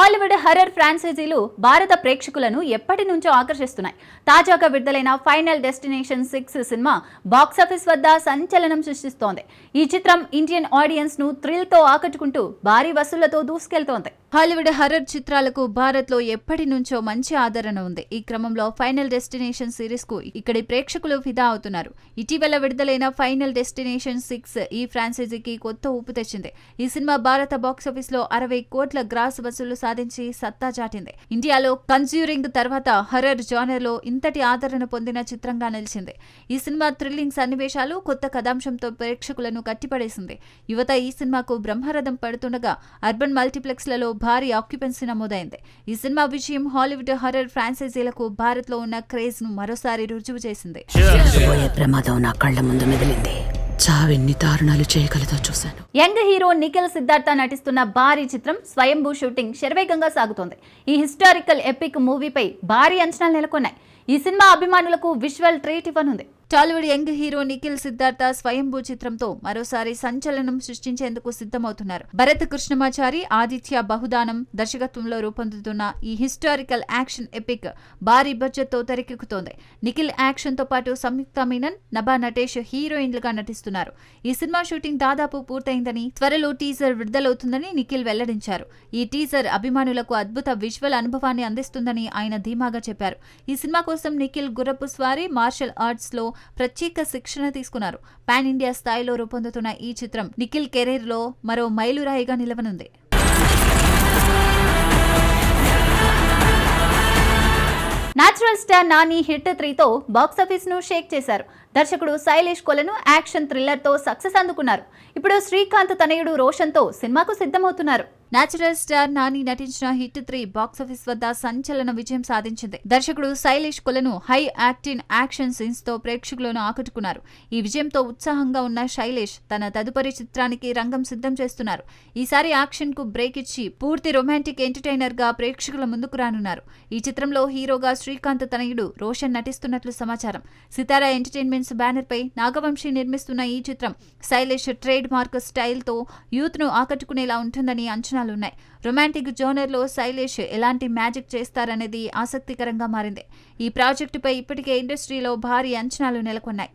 Hollywood horror ఫ్రాంచైజీలు భారత ప్రేక్షకులను ఎప్పటి నుంచో ఆకర్షిస్తున్నాయి. తాజాగా విడుదలైన final destination six cinema box office వద్ద సంచలనం సృష్టిస్తోంది. ఈ చిత్రం ఇండియన్ ఆడియన్స్ను థ్రిల్తో ఆకట్టుకుంటూ భారీ వసూళ్ళతో దూసుకెళ్తోంది. హాలీవుడ్ హర్రర్ చిత్రాలకు భారత్లో ఎప్పటి నుంచో మంచి ఆదరణ ఉంది. ఈ క్రమంలో ఫైనల్ డెస్టినేషన్ సిరీస్కు ఇక్కడి ప్రేక్షకులు ఫిదా అవుతున్నారు. ఇటీవల విడుదలైన ఫైనల్ డెస్టినేషన్ సిక్స్ ఈ ఫ్రాంచైజీకి కొత్త ఊపు తెచ్చింది. ఈ సినిమా భారత బాక్సాఫీస్లో అరవై కోట్ల గ్రాస్ వసూలు సాధించి సత్తా చాటింది. ఇండియాలో కన్జ్యూరింగ్ తర్వాత హర్రర్ జానర్లో ఇంతటి ఆదరణ పొందిన చిత్రంగా నిలిచింది. ఈ సినిమా థ్రిల్లింగ్ సన్నివేశాలు కొత్త కథాంశంతో ప్రేక్షకులను కట్టిపడేసింది. యువత ఈ సినిమాకు బ్రహ్మరథం పడుతుండగా అర్బన్ మల్టీప్లెక్స్లలో భారీ ఆక్యుపెన్సీ నమోదైంది. ఈ సినిమా విజయం హాలీవుడ్ హర్రర్ ఫ్రాంచైజీలకు భారత్లో ఉన్న క్రేజ్ను మరోసారి రుజువు చేసింది. ప్రమాదం నా కళ్ళ ముందు మెదిలింది. చావెన్ని దారుణాలు చేయగలదో చూశాను. యంగ్ హీరో నిఖిల్ సిద్ధార్థ నటిస్తున్న భారీ చిత్రం స్వయంభూ షూటింగ్ శరవేగంగా సాగుతోంది. ఈ హిస్టారికల్ ఎపిక్ మూవీపై భారీ అంచనాలు నెలకొన్నాయి. ఈ సినిమా అభిమానులకు visual treat ఇవ్వనుంది. Tollywood young hero Nikhil Siddhartha Swayambhu చిత్రంతో మరోసారి సంచలనం సృష్టించేందుకు సిద్ధమవుతున్నారు. భరత్ కృష్ణమాచారి ఆదిత్య బహుదానం దర్శకత్వంలో రూపొందుతున్న ఈ హిస్టారికల్ యాక్షన్ ఎపిక్ భారీ బడ్జెట్తో తెరకెక్కుతోంది. నిఖిల్ యాక్షన్తో పాటు సంయుక్త మీనన్ నభా నటేష్ హీరోయిన్లుగా నటిస్తున్నారు. ఈ సినిమా షూటింగ్ దాదాపు పూర్తయిందని త్వరలో టీజర్ విడుదలవుతుందని నిఖిల్ వెల్లడించారు. ఈ టీజర్ అభిమానులకు అద్భుత విజువల్ అనుభవాన్ని అందిస్తుందని ఆయన ధీమాగా చెప్పారు. ఈ సినిమా కోసం నిఖిల్ గుర్రపు స్వారీ మార్షల్ ఆర్ట్స్లో ప్రత్యేక శిక్షణ తీసుకున్నారు. పాన్ ఇండియా స్థాయిలో రూపొందుతున్న ఈ చిత్రం నిఖిల్ కెరీర్లో మరో మైలురాయిగా నిలవనుంది. నాచురల్ స్టార్ నాని హిట్ త్రీతో బాక్సాఫీస్ను షేక్ చేశారు. దర్శకుడు శైలేష్ కొలను యాక్షన్ థ్రిల్లర్తో సక్సెస్ అందుకున్నారు. ఇప్పుడు శ్రీకాంత్ తనయుడు రోషన్తో సినిమాకు సిద్ధమవుతున్నారు. నాచురల్ స్టార్ నాని నటించిన హిట్ త్రీ బాక్సాఫీస్ వద్ద సంచలన విజయం సాధించింది. దర్శకుడు శైలేష్ కులను హై యాక్టిన్ యాక్షన్ సీన్స్తో ప్రేక్షకులను ఆకట్టుకున్నారు. ఈ విజయంతో ఉత్సాహంగా ఉన్న శైలేష్ తన తదుపరి చిత్రానికి రంగం సిద్ధం చేస్తున్నారు. ఈసారి యాక్షన్కు బ్రేక్ ఇచ్చి పూర్తి రొమాంటిక్ ఎంటర్టైనర్గా ప్రేక్షకుల ముందుకు రానున్నారు. ఈ చిత్రంలో హీరోగా శ్రీకాంత్ తనయుడు రోషన్ నటిస్తున్నట్లు సమాచారం. సితారా ఎంటర్టైన్మెంట్స్ బ్యానర్ పై నాగవంశీ నిర్మిస్తున్న ఈ చిత్రం శైలేష్ ట్రేడ్ మార్క్ స్టైల్తో యూత్ను ఆకట్టుకునేలా ఉంటుందని అంచనా అంచనాలున్నాయి రొమాంటిక్ జోనర్లో శైలేష్ ఎలాంటి మ్యాజిక్ చేస్తారనేది ఆసక్తికరంగా మారింది. ఈ ప్రాజెక్టుపై ఇప్పటికే ఇండస్ట్రీలో భారీ అంచనాలు నెలకొన్నాయి.